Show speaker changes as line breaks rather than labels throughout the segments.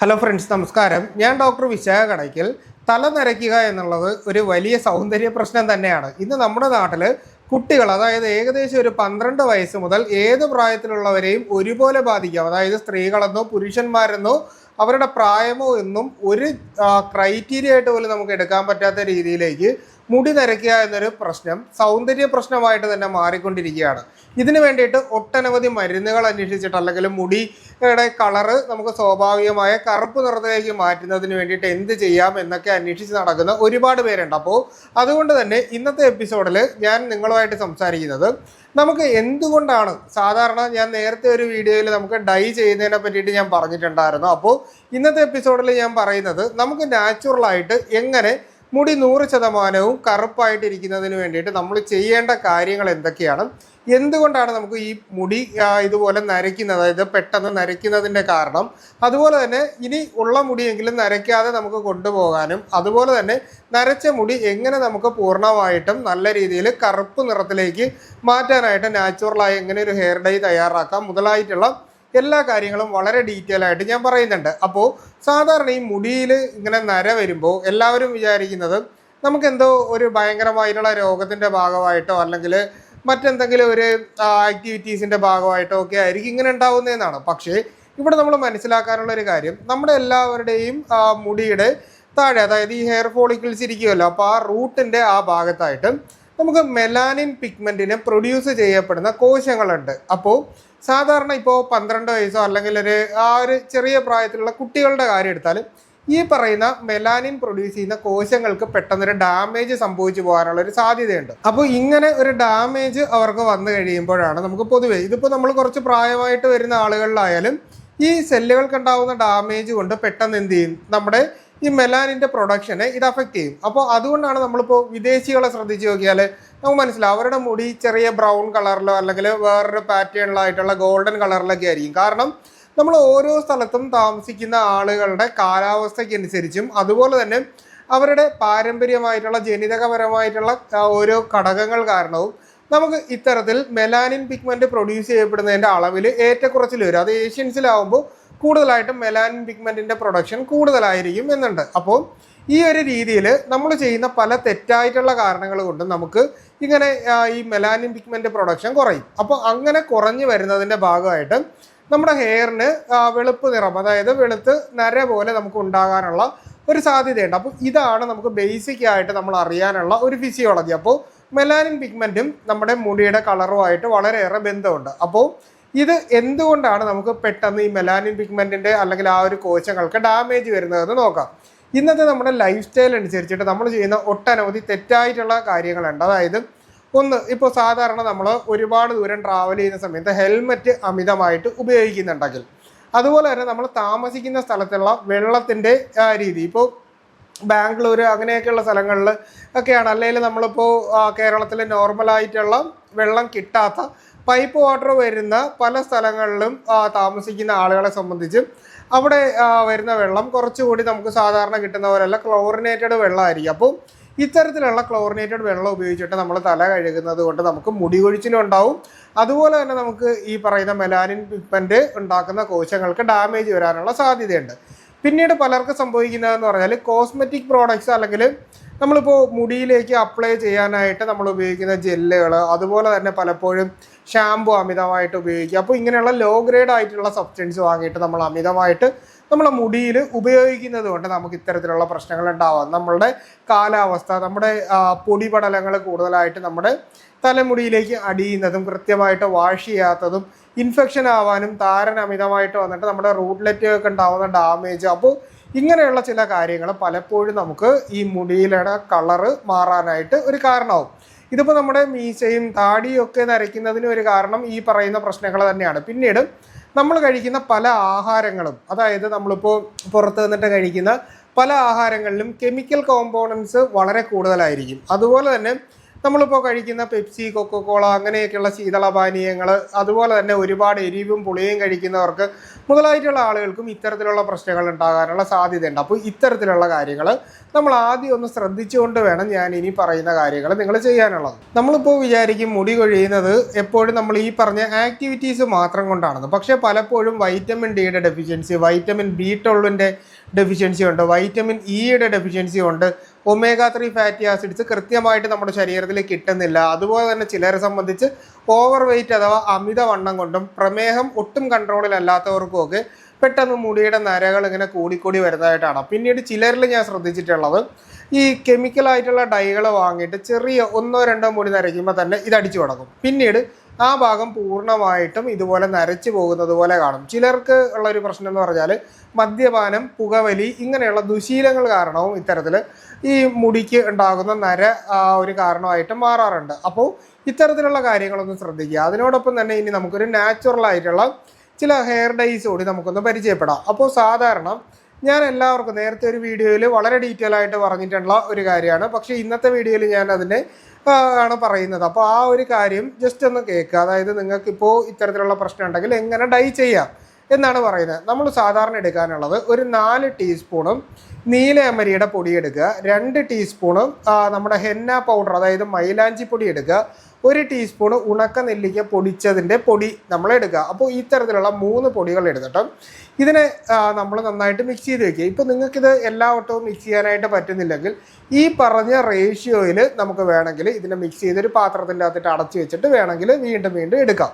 Hello friends നമസ്കാരം. ഞാൻ doctor Vishakha Kadakkal തല നരയ്ക്കുക എന്നുള്ളത് ഒരു വലിയ സൗന്ദര്യ പ്രശ്നം തന്നെയാണ്. ഇന്ന് നമ്മുടെ നാട്ടിൽ കുട്ടികൾ അതായത് ഏകദേശം ഒരു പന്ത്രണ്ട് വയസ്സ് മുതൽ ഏത് പ്രായത്തിലുള്ളവരെയും ഒരുപോലെ ബാധിക്കാം. അതായത് സ്ത്രീകളെന്നോ പുരുഷന്മാരെന്നോ അവരുടെ പ്രായമോ എന്നും ഒരു ക്രൈറ്റീരിയ ആയിട്ട് പോലും നമുക്ക് എടുക്കാൻ പറ്റാത്ത രീതിയിലേക്ക് മുടി നരയ്ക്കുക എന്നൊരു പ്രശ്നം സൗന്ദര്യ പ്രശ്നമായിട്ട് തന്നെ മാറിക്കൊണ്ടിരിക്കുകയാണ്. ഇതിനു വേണ്ടിയിട്ട് ഒട്ടനവധി മരുന്നുകൾ അന്വേഷിച്ചിട്ട് അല്ലെങ്കിൽ മുടിയുടെ കളറ് നമുക്ക് സ്വാഭാവികമായ കറുപ്പ് നിറത്തിലേക്ക് മാറ്റുന്നതിന് വേണ്ടിയിട്ട് എന്ത് ചെയ്യാം എന്നൊക്കെ അന്വേഷിച്ച് നടക്കുന്ന ഒരുപാട് പേരുണ്ട്. അപ്പോൾ അതുകൊണ്ട് തന്നെ ഇന്നത്തെ എപ്പിസോഡിൽ ഞാൻ നിങ്ങളുമായിട്ട് സംസാരിക്കുന്നത് നമുക്ക് എന്തുകൊണ്ടാണ്? സാധാരണ ഞാൻ നേരത്തെ ഒരു വീഡിയോയിൽ നമുക്ക് ഡൈ ചെയ്യുന്നതിനെ പറ്റിയിട്ട് ഞാൻ പറഞ്ഞിട്ടുണ്ടായിരുന്നു. അപ്പോൾ ഇന്നത്തെ എപ്പിസോഡിൽ ഞാൻ പറയുന്നത് നമുക്ക് നാച്ചുറലായിട്ട് എങ്ങനെ മുടി നൂറ് ശതമാനവും കറുപ്പായിട്ടിരിക്കുന്നതിന് വേണ്ടിയിട്ട് നമ്മൾ ചെയ്യേണ്ട കാര്യങ്ങൾ എന്തൊക്കെയാണ്? എന്തുകൊണ്ടാണ് നമുക്ക് ഈ മുടി ഇതുപോലെ നരയ്ക്കുന്നത്? അതായത് പെട്ടെന്ന് നരയ്ക്കുന്നതിന്റെ കാരണം. അതുപോലെ തന്നെ ഇനി ഉള്ള മുടിയെങ്കിലും നരയ്ക്കാതെ നമുക്ക് കൊണ്ടുപോകാനും അതുപോലെ തന്നെ നരച്ച മുടി എങ്ങനെ നമുക്ക് പൂർണമായിട്ടും നല്ല രീതിയിൽ കറുപ്പ് നിറത്തിലേക്ക് മാറ്റാനായിട്ട് നാച്ചുറലായി എങ്ങനെ ഒരു ഹെയർ ഡൈ തയ്യാറാക്കാം? മുതലായിട്ടുള്ള എല്ലാ കാര്യങ്ങളും വളരെ ഡീറ്റെയിൽ ആയിട്ട് ഞാൻ പറയുന്നുണ്ട്. അപ്പോൾ സാധാരണ ഈ മുടിയിൽ ഇങ്ങനെ നര വരുമ്പോൾ എല്ലാവരും വിചാരിക്കുന്നത് നമുക്ക് എന്തോ ഒരു ഭയങ്കരമായിട്ടുള്ള രോഗത്തിന്റെ ഭാഗമായിട്ടോ അല്ലെങ്കിൽ മറ്റെന്തെങ്കിലും ഒരു ആക്ടിവിറ്റീസിന്റെ ഭാഗമായിട്ടോ ഒക്കെ ആയിരിക്കും ഇങ്ങനെ ഉണ്ടാവുന്നതെന്നാണ് പക്ഷേ ഇവിടെ നമ്മൾ മനസ്സിലാക്കാനുള്ള ഒരു കാര്യം നമ്മുടെ എല്ലാവരുടെയും മുടിയുടെ താഴെ അതായത് ഈ ഹെയർ ഫോളിക്കിൾസ് ഇരിക്കുമല്ലോ അപ്പോൾ ആ റൂട്ടിന്റെ ആ ഭാഗത്തായിട്ട് നമുക്ക് മെലാനിൻ പിഗ്മെന്റിനെ പ്രൊഡ്യൂസ് ചെയ്യപ്പെടുന്ന കോശങ്ങളുണ്ട്. അപ്പോൾ സാധാരണ ഇപ്പോൾ പന്ത്രണ്ട് വയസ്സോ അല്ലെങ്കിൽ ഒരു ആ ഒരു ചെറിയ പ്രായത്തിലുള്ള കുട്ടികളുടെ കാര്യം എടുത്താൽ ഈ പറയുന്ന മെലാനിൻ പ്രൊഡ്യൂസ് ചെയ്യുന്ന കോശങ്ങൾക്ക് പെട്ടെന്നൊരു ഡാമേജ് സംഭവിച്ചു പോകാനുള്ള ഒരു സാധ്യതയുണ്ട്. അപ്പോൾ ഇങ്ങനെ ഒരു ഡാമേജ് അവർക്ക് വന്നു കഴിയുമ്പോഴാണ് നമുക്ക് പൊതുവേ ഇതിപ്പോൾ നമ്മൾ കുറച്ച് പ്രായമായിട്ട് വരുന്ന ആളുകളിലായാലും ഈ സെല്ലുകൾക്കുണ്ടാവുന്ന ഡാമേജ് കൊണ്ട് പെട്ടെന്ന് എന്ത് ചെയ്യും? നമ്മുടെ ഈ മെലാനിന്റെ പ്രൊഡക്ഷനെ ഇത് അഫക്റ്റ് ചെയ്യും. അപ്പോൾ അതുകൊണ്ടാണ് നമ്മളിപ്പോൾ വിദേശികളെ ശ്രദ്ധിച്ച് നോക്കിയാൽ നമുക്ക് മനസ്സിലാവും. അവരുടെ മുടി ചെറിയ ബ്രൗൺ കളറിലോ അല്ലെങ്കിൽ വേറൊരു പാറ്റേണിലായിട്ടുള്ള ഗോൾഡൻ കളറിലൊക്കെ ആയിരിക്കും. കാരണം നമ്മൾ ഓരോ സ്ഥലത്തും താമസിക്കുന്ന ആളുകളുടെ കാലാവസ്ഥയ്ക്കനുസരിച്ചും അതുപോലെ തന്നെ അവരുടെ പാരമ്പര്യമായിട്ടുള്ള ജനിതകപരമായിട്ടുള്ള ഓരോ ഘടകങ്ങൾ കാരണവും നമുക്ക് ഇത്തരത്തിൽ മെലാനിൻ പിഗ്മെന്റ് പ്രൊഡ്യൂസ് ചെയ്യപ്പെടുന്നതിന്റെ അളവിൽ ഏറ്റക്കുറച്ചിൽ വരും. അത് ഏഷ്യൻസിലാവുമ്പോൾ കൂടുതലായിട്ടും മെലാനിൻ പിഗ്മെന്റിന്റെ പ്രൊഡക്ഷൻ കൂടുതലായിരിക്കും എന്നുണ്ട്. അപ്പോൾ ഈ ഒരു രീതിയിൽ നമ്മൾ ചെയ്യുന്ന പല തെറ്റായിട്ടുള്ള കാരണങ്ങൾ കൊണ്ട് നമുക്ക് ഇങ്ങനെ ഈ മെലാനിൻ പിഗ്മെന്റ് പ്രൊഡക്ഷൻ കുറയും. അപ്പോൾ അങ്ങനെ കുറഞ്ഞു വരുന്നതിന്റെ ഭാഗമായിട്ട് നമ്മുടെ ഹെയറിന് വെളുപ്പ് നിറം അതായത് വെളുത്ത് നര പോലെ നമുക്ക് ഉണ്ടാകാനുള്ള ഒരു സാധ്യതയുണ്ട്. അപ്പോൾ ഇതാണ് നമുക്ക് ബേസിക് ആയിട്ട് നമ്മൾ അറിയാനുള്ള ഒരു ഫിസിയോളജി അപ്പോൾ മെലാനിൻ പിഗ്മെന്റും നമ്മുടെ മുടിയുടെ കളറുമായിട്ട് വളരെയേറെ ബന്ധമുണ്ട്. അപ്പോൾ ഇത് എന്തുകൊണ്ടാണ് നമുക്ക് പെട്ടെന്ന് ഈ മെലാനിൻ പിഗ്മെന്റിന്റെ അല്ലെങ്കിൽ ആ ഒരു കോശങ്ങൾക്ക് ഡാമേജ് വരുന്നതെന്ന് നോക്കാം. ഇന്നത്തെ നമ്മുടെ ലൈഫ് സ്റ്റൈൽ അനുസരിച്ചിട്ട് നമ്മൾ ചെയ്യുന്ന ഒട്ടനവധി തെറ്റായിട്ടുള്ള കാര്യങ്ങളുണ്ട്. അതായത് ഒന്ന് ഇപ്പോൾ സാധാരണ നമ്മൾ ഒരുപാട് ദൂരം ട്രാവൽ ചെയ്യുന്ന സമയത്ത് ഹെൽമറ്റ് അമിതമായിട്ട് ഉപയോഗിക്കുന്നുണ്ടെങ്കിൽ അതുപോലെ തന്നെ നമ്മൾ താമസിക്കുന്ന സ്ഥലത്തുള്ള വെള്ളത്തിന്റെ രീതി. ഇപ്പോൾ ബാംഗ്ലൂർ അങ്ങനെയൊക്കെയുള്ള സ്ഥലങ്ങളിൽ ഒക്കെയാണ്. അല്ലെങ്കിൽ നമ്മളിപ്പോൾ കേരളത്തിൽ നോർമലായിട്ടുള്ള വെള്ളം കിട്ടാത്ത പൈപ്പ് വാട്ടർ വരുന്ന പല സ്ഥലങ്ങളിലും താമസിക്കുന്ന ആളുകളെ സംബന്ധിച്ച് അവിടെ വരുന്ന വെള്ളം കുറച്ചുകൂടി നമുക്ക് സാധാരണ കിട്ടുന്ന പോലെയല്ല ക്ലോറിനേറ്റഡ് വെള്ളമായിരിക്കും. അപ്പോൾ ഇത്തരത്തിലുള്ള ക്ലോറിനേറ്റഡ് വെള്ളം ഉപയോഗിച്ചിട്ട് നമ്മൾ തല കഴുകുന്നത് കൊണ്ട് നമുക്ക് മുടി കൊഴിച്ചിലും ഉണ്ടാവും അതുപോലെ തന്നെ നമുക്ക് ഈ പറയുന്ന മെലാനിൻ പിപ്പന്റ് ഉണ്ടാക്കുന്ന കോശങ്ങൾക്ക് ഡാമേജ് വരാനുള്ള സാധ്യതയുണ്ട്. പിന്നീട് പലർക്കും സംഭവിക്കുന്നതെന്ന് പറഞ്ഞാൽ കോസ്മെറ്റിക് പ്രോഡക്റ്റ്സ് അല്ലെങ്കിൽ നമ്മളിപ്പോൾ മുടിയിലേക്ക് അപ്ലൈ ചെയ്യാനായിട്ട് നമ്മൾ ഉപയോഗിക്കുന്ന ജെല്ലുകൾ അതുപോലെ തന്നെ പലപ്പോഴും ഷാമ്പു അമിതമായിട്ട് ഉപയോഗിക്കുക. അപ്പോൾ ഇങ്ങനെയുള്ള ലോ ഗ്രേഡ് ആയിട്ടുള്ള സബ്സ്റ്റൻസ് വാങ്ങിയിട്ട് നമ്മൾ അമിതമായിട്ട് നമ്മളെ മുടിയിൽ ഉപയോഗിക്കുന്നത് കൊണ്ട് നമുക്ക് ഇത്തരത്തിലുള്ള പ്രശ്നങ്ങൾ ഉണ്ടാവാം. നമ്മളുടെ കാലാവസ്ഥ നമ്മുടെ പൊടിപടലങ്ങൾ കൂടുതലായിട്ട് നമ്മുടെ തലമുടിയിലേക്ക് അടിയുന്നതും കൃത്യമായിട്ട് വാഷ് ചെയ്യാത്തതും ഇൻഫെക്ഷൻ ആവാനും താരൻ അമിതമായിട്ട് വന്നിട്ട് നമ്മുടെ റൂട്ട്ലെറ്റൊക്കെ ഉണ്ടാവുന്ന ഡാമേജ് അപ്പോൾ ഇങ്ങനെയുള്ള ചില കാര്യങ്ങൾ പലപ്പോഴും നമുക്ക് ഈ മുടിയിലെ കളറ് മാറാനായിട്ട് ഒരു കാരണമാവും. ഇതിപ്പോൾ നമ്മുടെ മീശയും താടിയും ഒക്കെ നരയ്ക്കുന്നതിന് ഒരു കാരണം ഈ പറയുന്ന പ്രശ്നങ്ങൾ തന്നെയാണ്. പിന്നീട് നമ്മൾ കഴിക്കുന്ന പല ആഹാരങ്ങളും അതായത് നമ്മളിപ്പോൾ പുറത്ത് നിന്നിട്ട് കഴിക്കുന്ന പല ആഹാരങ്ങളിലും കെമിക്കൽ കോമ്പോണൻസ് വളരെ കൂടുതലായിരിക്കും. അതുപോലെ തന്നെ നമ്മളിപ്പോൾ കഴിക്കുന്ന പെപ്സി കൊക്കോകോള അങ്ങനെയൊക്കെയുള്ള ശീതളപാനീയങ്ങൾ അതുപോലെ തന്നെ ഒരുപാട് എരിവും പുളിയും കഴിക്കുന്നവർക്ക് മുതലായിട്ടുള്ള ആളുകൾക്കും ഇത്തരത്തിലുള്ള പ്രശ്നങ്ങൾ ഉണ്ടാകാനുള്ള സാധ്യതയുണ്ട്. അപ്പോൾ ഇത്തരത്തിലുള്ള കാര്യങ്ങൾ നമ്മൾ ആദ്യം ഒന്ന് ശ്രദ്ധിച്ചുകൊണ്ട് വേണം ഞാൻ ഇനി പറയുന്ന കാര്യങ്ങൾ നിങ്ങൾ ചെയ്യാനുള്ളത്. നമ്മളിപ്പോൾ വിചാരിക്കും മുടി കൊഴിയുന്നത് എപ്പോഴും നമ്മൾ ഈ പറഞ്ഞ ആക്ടിവിറ്റീസ് മാത്രം കൊണ്ടാണെന്ന്. പക്ഷേ പലപ്പോഴും വൈറ്റമിൻ ഡിയുടെ ഡെഫിഷ്യൻസി വൈറ്റമിൻ ബി ട്വൽവിന്റെ ഡെഫിഷ്യൻസി ഉണ്ട് വൈറ്റമിൻ ഇയുടെ ഡെഫിഷ്യൻസി ഉണ്ട് ഒമേഗ ത്രീ ഫാറ്റി ആസിഡ്സ് കൃത്യമായിട്ട് നമ്മുടെ ശരീരത്തിൽ കിട്ടുന്നില്ല. അതുപോലെ തന്നെ ചിലരെ സംബന്ധിച്ച് ഓവർ വെയിറ്റ് അഥവാ അമിതവണ്ണം കൊണ്ടും പ്രമേഹം ഒട്ടും കൺട്രോളിലല്ലാത്തവർക്കും ഒക്കെ പെട്ടെന്ന് മുടിയുടെ നരകൾ ഇങ്ങനെ കൂടിക്കൂടി വരുന്നതായിട്ടാണ്. പിന്നീട് ചിലരിൽ ഞാൻ ശ്രദ്ധിച്ചിട്ടുള്ളത് ഈ കെമിക്കലായിട്ടുള്ള ഡൈകൾ വാങ്ങിയിട്ട് ചെറിയ ഒന്നോ രണ്ടോ മുടി നരയ്ക്കുമ്പോൾ തന്നെ ഇത് അടിച്ചു കൊടുക്കും പിന്നീട് ആ ഭാഗം പൂർണമായിട്ടും ഇതുപോലെ നരച്ചു പോകുന്നത് പോലെ കാണും. ചിലർക്ക് ഉള്ള ഒരു പ്രശ്നം എന്ന് പറഞ്ഞാൽ മദ്യപാനം പുകവലി ഇങ്ങനെയുള്ള ദുശീലങ്ങൾ കാരണവും ഇത്തരത്തിൽ ഈ മുടിക്ക് ഉണ്ടാകുന്ന നര ഒരു കാരണമായിട്ട് മാറാറുണ്ട്. അപ്പോൾ ഇത്തരത്തിലുള്ള കാര്യങ്ങളൊന്ന് ശ്രദ്ധിക്കുക. അതിനോടൊപ്പം തന്നെ ഇനി നമുക്കൊരു നാച്ചുറൽ ആയിട്ടുള്ള ചില ഹെയർ ഡൈസ് കൂടി നമുക്കൊന്ന് പരിചയപ്പെടാം. അപ്പോൾ സാധാരണ ഞാൻ എല്ലാവർക്കും നേരത്തെ ഒരു വീഡിയോയിൽ വളരെ ഡീറ്റെയിൽ ആയിട്ട് പറഞ്ഞിട്ടുള്ള ഒരു കാര്യമാണ്. പക്ഷേ ഇന്നത്തെ വീഡിയോയിൽ ഞാൻ അതിനെ ആണ് പറയുന്നത്. അപ്പോൾ ആ ഒരു കാര്യം ജസ്റ്റ് ഒന്ന് കേൾക്കുക അതായത് നിങ്ങൾക്കിപ്പോൾ ഇത്തരത്തിലുള്ള പ്രശ്നം ഉണ്ടെങ്കിൽ എങ്ങനെ ഡൈ ചെയ്യാം എന്നാണ് പറയുന്നത്. നമ്മൾ സാധാരണ എടുക്കാനുള്ളത് ഒരു നാല് ടീസ്പൂണും നീലയമരിയുടെ പൊടി എടുക്കുക. രണ്ട് ടീസ്പൂണും നമ്മുടെ ഹെന്ന പൗഡർ അതായത് മൈലാഞ്ചി പൊടി എടുക്കുക. ഒരു ടീസ്പൂൺ ഉണക്ക നെല്ലിക്ക പൊടിച്ചതിന്റെ പൊടി നമ്മൾ എടുക്കുക. അപ്പോൾ ഇത്തരത്തിലുള്ള മൂന്ന് പൊടികൾ എടുത്തിട്ട് ഇതിനെ നമ്മൾ നന്നായിട്ട് മിക്സ് ചെയ്ത് വെക്കുക. ഇപ്പോൾ നിങ്ങൾക്കിത് എല്ലാ വട്ടവും മിക്സ് ചെയ്യാനായിട്ട് പറ്റുന്നില്ലെങ്കിൽ ഈ പറഞ്ഞ റേഷ്യോയിൽ നമുക്ക് വേണമെങ്കിൽ ഇതിനെ മിക്സ് ചെയ്തൊരു പാത്രത്തിന്റെ അകത്തിട്ട് അടച്ചു വെച്ചിട്ട് വേണമെങ്കിൽ വീണ്ടും വീണ്ടും എടുക്കാം.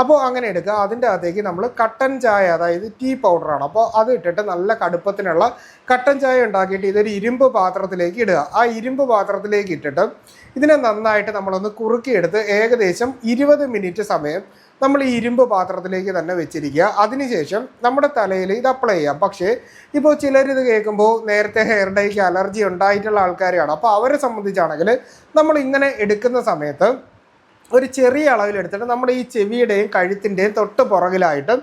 അപ്പോൾ അങ്ങനെ എടുക്കുക. അതിന്റെ അകത്തേക്ക് നമ്മൾ കട്ടൻ ചായ അതായത് ടീ പൗഡറാണ് അപ്പോൾ അത് ഇട്ടിട്ട് നല്ല കടുപ്പത്തിനുള്ള കട്ടൻ ചായ ഉണ്ടാക്കിയിട്ട് ഇതൊരു ഇരുമ്പ് പാത്രത്തിലേക്ക് ഇടുക. ആ ഇരുമ്പ് പാത്രത്തിലേക്ക് ഇട്ടിട്ട് ഇതിനെ നന്നായിട്ട് നമ്മളൊന്ന് കുറുക്കിയെടുത്ത് ഏകദേശം ഇരുപത് മിനിറ്റ് സമയം നമ്മൾ ഈ ഇരുമ്പ് പാത്രത്തിലേക്ക് തന്നെ വെച്ചിരിക്കുക. അതിനുശേഷം നമ്മുടെ തലയിൽ ഇത് അപ്ലൈ ചെയ്യാം. പക്ഷേ ഇപ്പോൾ ചിലരിത് കേൾക്കുമ്പോൾ നേരത്തെ ഹെയർ ഡൈക്ക് അലർജി ഉണ്ടായിട്ടുള്ള ആൾക്കാരെയാണ് അപ്പോൾ അവരെ സംബന്ധിച്ചാണെങ്കിൽ നമ്മൾ ഇങ്ങനെ എടുക്കുന്ന സമയത്ത് ഒരു ചെറിയ അളവിലെടുത്തിട്ട് നമ്മുടെ ഈ ചെവിയുടെയും കഴുത്തിന്റെയും തൊട്ട് പുറകിലായിട്ട്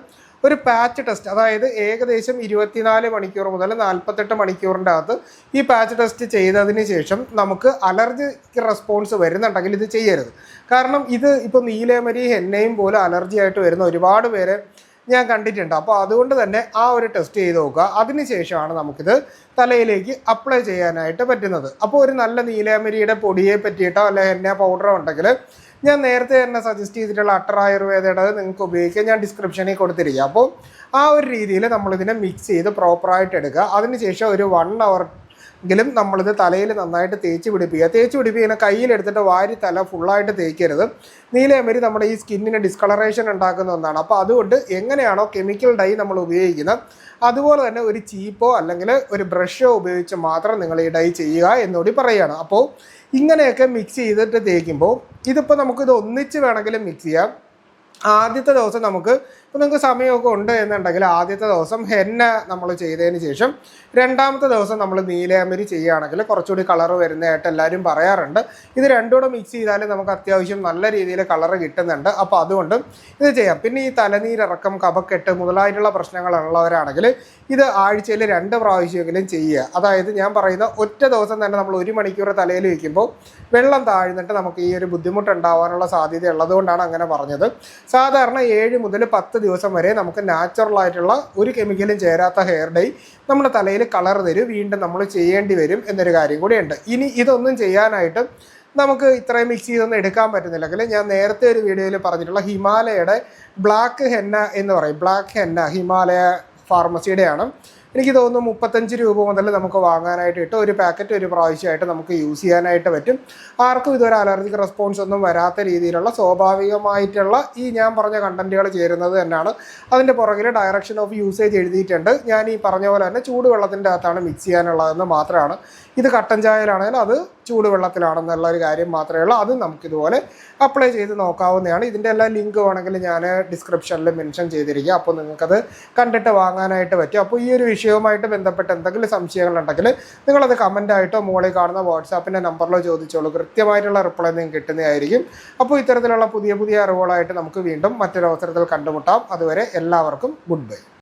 ഒരു പാച്ച് ടെസ്റ്റ് അതായത് ഏകദേശം ഇരുപത്തിനാല് മണിക്കൂർ മുതൽ നാൽപ്പത്തെട്ട് മണിക്കൂറിന്റെ അകത്ത് ഈ പാച്ച് ടെസ്റ്റ് ചെയ്തതിന് ശേഷം നമുക്ക് അലർജിക്ക് റെസ്പോൺസ് വരുന്നുണ്ടെങ്കിൽ ഇത് ചെയ്യരുത്. കാരണം ഇത് ഇപ്പോൾ നീലേമരി ഹെന്നയും പോലെ അലർജി ആയിട്ട് വരുന്ന ഒരുപാട് പേരെ ഞാൻ കണ്ടിട്ടുണ്ട്. അപ്പോൾ അതുകൊണ്ട് തന്നെ ആ ഒരു ടെസ്റ്റ് ചെയ്ത് നോക്കുക. അതിനുശേഷമാണ് നമുക്കിത് തലയിലേക്ക് അപ്ലൈ ചെയ്യാനായിട്ട് പറ്റുന്നത്. അപ്പോൾ ഒരു നല്ല നീലേമരിയുടെ പൊടിയെ പറ്റിയിട്ടോ അല്ലെങ്കിൽ ഹെന്ന പൗഡറോ ഉണ്ടെങ്കിൽ ഞാൻ നേരത്തെ തന്നെ സജസ്റ്റ് ചെയ്തിട്ടുള്ള അട്ടർ ആയുർവേദയുടെ നിങ്ങൾക്ക് ഉപയോഗിക്കാൻ ഞാൻ ഡിസ്ക്രിപ്ഷനിൽ കൊടുത്തിരിക്കുക അപ്പോൾ ആ ഒരു രീതിയിൽ നമ്മളിതിനെ മിക്സ് ചെയ്ത് പ്രോപ്പറായിട്ട് എടുക്കുക. അതിനുശേഷം ഒരു വൺ അവർ എങ്കിലും നമ്മളിത് തലയിൽ നന്നായിട്ട് തേച്ച് പിടിപ്പിക്കുക. തേച്ച് പിടിപ്പിക്കുന്ന കയ്യിലെടുത്തിട്ട് വാരി തല ഫുള്ളായിട്ട് തേക്കരുത്. നീലയമരി നമ്മുടെ ഈ സ്കിന്നിന് ഡിസ്കളറേഷൻ ഉണ്ടാക്കുന്ന ഒന്നാണ്. അപ്പോൾ അതുകൊണ്ട് എങ്ങനെയാണോ കെമിക്കൽ ഡൈ നമ്മൾ ഉപയോഗിക്കുന്നത് അതുപോലെ തന്നെ ഒരു ചീപ്പോ അല്ലെങ്കിൽ ഒരു ബ്രഷോ ഉപയോഗിച്ച് മാത്രം നിങ്ങൾ ഈ ഡൈ ചെയ്യുക എന്നുകൂടി പറയുകയാണ് അപ്പോൾ ഇങ്ങനെയൊക്കെ മിക്സ് ചെയ്തിട്ട് തേക്കുമ്പോൾ ഇതിപ്പോൾ നമുക്കിത് ഒന്നിച്ച് വേണമെങ്കിലും മിക്സ് ചെയ്യാം. ആദ്യത്തെ ദിവസം നമുക്ക് ഇപ്പോൾ നിങ്ങൾക്ക് സമയമൊക്കെ ഉണ്ട് എന്നുണ്ടെങ്കിൽ ആദ്യത്തെ ദിവസം ഹെന്ന നമ്മൾ ചെയ്തതിന് ശേഷം രണ്ടാമത്തെ ദിവസം നമ്മൾ നീലയമരി ചെയ്യുകയാണെങ്കിൽ കുറച്ചുകൂടി കളർ വരുന്നതായിട്ട് എല്ലാവരും പറയാറുണ്ട്. ഇത് രണ്ടുകൂടെ മിക്സ് ചെയ്താൽ നമുക്ക് അത്യാവശ്യം നല്ല രീതിയിൽ കളർ കിട്ടുന്നുണ്ട്. അപ്പോൾ അതുകൊണ്ട് ഇത് ചെയ്യാം. പിന്നെ ഈ തലനീരിറക്കം കപക്കെട്ട് മുതലായിട്ടുള്ള പ്രശ്നങ്ങളുള്ളവരാണെങ്കിൽ ഇത് ആഴ്ചയിൽ രണ്ട് പ്രാവശ്യമെങ്കിലും ചെയ്യുക. അതായത് ഞാൻ പറയുന്ന ഒറ്റ ദിവസം തന്നെ നമ്മൾ ഒരു മണിക്കൂർ തലയിൽ വയ്ക്കുമ്പോൾ വെള്ളം താഴ്ന്നിട്ട് നമുക്ക് ഈ ഒരു ബുദ്ധിമുട്ടുണ്ടാവാനുള്ള സാധ്യത ഉള്ളതുകൊണ്ടാണ് അങ്ങനെ പറഞ്ഞത്. സാധാരണ ഏഴ് മുതൽ പത്ത് ദിവസം വരെ നമുക്ക് നാച്ചുറൽ ആയിട്ടുള്ള ഒരു കെമിക്കലും ചേരാത്ത ഹെയർ ഡൈ നമ്മുടെ തലയിൽ കളർ തരും വീണ്ടും നമ്മൾ ചെയ്യേണ്ടി വരും എന്നൊരു കാര്യം കൂടിയുണ്ട്. ഇനി ഇതൊന്നും ചെയ്യാനായിട്ട് നമുക്ക് ഇത്രയും മിക്സ് ചെയ്തൊന്നും എടുക്കാൻ പറ്റുന്നില്ലെങ്കിൽ ഞാൻ നേരത്തെ ഒരു വീഡിയോയിൽ പറഞ്ഞിട്ടുള്ള ഹിമാലയയുടെ ബ്ലാക്ക് ഹെന്ന എന്ന് പറയും. ബ്ലാക്ക് ഹെന്ന ഹിമാലയ ഫാർമസിയുടെയാണ് എനിക്ക് തോന്നുന്നു മുപ്പത്തഞ്ച് രൂപ മുതൽ നമുക്ക് വാങ്ങാനായിട്ട് കിട്ടും. ഒരു പാക്കറ്റ് ഒരു പ്രാവശ്യമായിട്ട് നമുക്ക് യൂസ് ചെയ്യാനായിട്ട് പറ്റും. ആർക്കും ഇതൊരു അലർജിക് റെസ്പോൺസ് ഒന്നും വരാത്ത രീതിയിലുള്ള സ്വാഭാവികമായിട്ടുള്ള ഈ ഞാൻ പറഞ്ഞ കണ്ടന്റുകൾ ചേരുന്നത് തന്നെയാണ്. അതിന്റെ പുറകിൽ ഡയറക്ഷൻ ഓഫ് യൂസേജ് എഴുതിയിട്ടുണ്ട്. ഞാൻ ഈ പറഞ്ഞ പോലെ തന്നെ ചൂടുവെള്ളത്തിന്റെ അകത്താണ് മിക്സ് ചെയ്യാനുള്ളതെന്ന് മാത്രമാണ്. ഇത് കട്ടൻ ചായയിലാണെങ്കിൽ അത് ചൂടുവെള്ളത്തിലാണെന്നുള്ള ഒരു കാര്യം മാത്രമേ ഉള്ളൂ. അത് നമുക്കിതുപോലെ അപ്ലൈ ചെയ്ത് നോക്കാവുന്നതാണ്. ഇതിന്റെ എല്ലാ ലിങ്ക് വേണമെങ്കിൽ ഞാൻ ഡിസ്ക്രിപ്ഷനിൽ മെൻഷൻ ചെയ്തിരിക്കുക അപ്പോൾ നിങ്ങൾക്കത് കണ്ടിട്ട് വാങ്ങാനായിട്ട് പറ്റും. അപ്പോൾ ഈ ഒരു വിഷയവുമായിട്ട് ബന്ധപ്പെട്ട് എന്തെങ്കിലും സംശയങ്ങളുണ്ടെങ്കിൽ നിങ്ങളത് കമന്റായിട്ടോ മുകളിൽ കാണുന്ന വാട്സാപ്പിന്റെ നമ്പറിലോ ചോദിച്ചോളൂ. കൃത്യമായിട്ടുള്ള റിപ്ലൈ നിങ്ങൾക്ക് കിട്ടുന്നതായിരിക്കും. അപ്പോൾ ഇത്തരത്തിലുള്ള പുതിയ പുതിയ അറിവുകളായിട്ട് നമുക്ക് വീണ്ടും മറ്റൊരവസരത്തിൽ കണ്ടുമുട്ടാം. അതുവരെ എല്ലാവർക്കും ഗുഡ് ബൈ